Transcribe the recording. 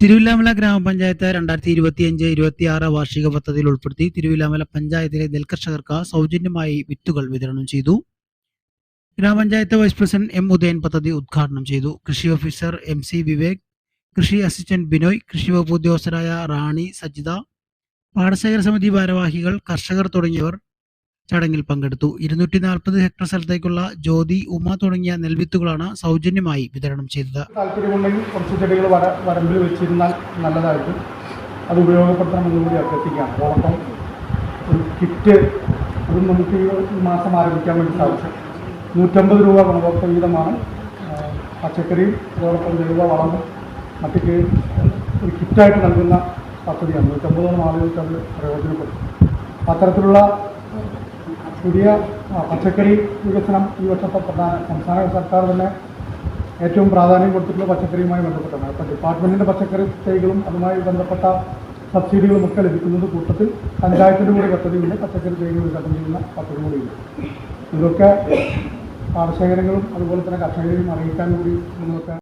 തിരുവില്ലാമല ഗ്രാമപഞ്ചായത്ത് രണ്ടായിരത്തി ഇരുപത്തി അഞ്ച് ഇരുപത്തി ആറ് വാർഷിക പദ്ധതിയിൽ ഉൾപ്പെടുത്തി തിരുവില്ലാമല പഞ്ചായത്തിലെ നെൽകർഷകർക്ക് സൗജന്യമായി വിത്തുകൾ വിതരണം ചെയ്തു. ഗ്രാമപഞ്ചായത്ത് വൈസ് പ്രസിഡന്റ് എം ഉദയൻ പദ്ധതി ഉദ്ഘാടനം ചെയ്തു. കൃഷി ഓഫീസർ എം സി വിവേക് കൃഷി അസിസ്റ്റന്റ് ബിനോയ് കൃഷി വകുപ്പ് ഉദ്യോഗസ്ഥരായ റാണി സജിത പാടശേഖര സമിതി ഭാരവാഹികൾ കർഷകർ തുടങ്ങിയവർ ചടങ്ങിൽ പങ്കെടുത്തു. ഇരുന്നൂറ്റി നാൽപ്പത് ഹെക്ടർ സ്ഥലത്തേക്കുള്ള ജ്യോതി ഉമ തുടങ്ങിയ നെൽവിത്തുകളാണ് സൗജന്യമായി വിതരണം ചെയ്തത്. താല്പര്യമുണ്ടെങ്കിൽ കുറച്ച് ചെടികൾ വര വരമ്പിൽ വെച്ചിരുന്നാൽ നല്ലതായിരിക്കും. അത് ഉപയോഗപ്പെടുത്തണമെന്ന് കൂടി അഭ്യർത്ഥിക്കാം അതോടൊപ്പം ഒരു കിറ്റ് അതും നമുക്ക് ഈ മാസം ആരംഭിക്കാൻ വേണ്ടി സാധിച്ചു. നൂറ്റമ്പത് രൂപ ഗുണഭോക്തൃ വീതമാണ് പച്ചക്കറിയും അതോടൊപ്പം ജൈവ വളം മറ്റൊക്കെ ഒരു കിറ്റായിട്ട് നൽകുന്ന പദ്ധതിയാണ്. നൂറ്റമ്പതോളം ആളുകൾക്ക് അത് പ്രയോജനപ്പെടും അത്തരത്തിലുള്ള പുതിയ പച്ചക്കറി വികസനം ഈ വർഷത്തെ പ്രധാന സംസ്ഥാന സർക്കാർ തന്നെ ഏറ്റവും പ്രാധാന്യം കൊടുത്തിട്ടുള്ള പച്ചക്കറിയുമായി ബന്ധപ്പെട്ടാണ്. അപ്പോൾ ഡിപ്പാർട്ട്മെന്റിന്റെ പച്ചക്കറി തൈകളും അതുമായി ബന്ധപ്പെട്ട സബ്സിഡികളും ഒക്കെ ലഭിക്കുന്നത് കൂട്ടത്തിൽ പഞ്ചായത്തിന്റെ കൂടി പദ്ധതിയുണ്ട് പച്ചക്കറി തൈകൾ വിതരണം ചെയ്യുന്ന പദ്ധതി കൂടിയുണ്ട് ഇതൊക്കെ പാടശേഖരങ്ങളും അതുപോലെ തന്നെ കർഷകരെയും അറിയിക്കാൻ കൂടി മുന്നോട്ട്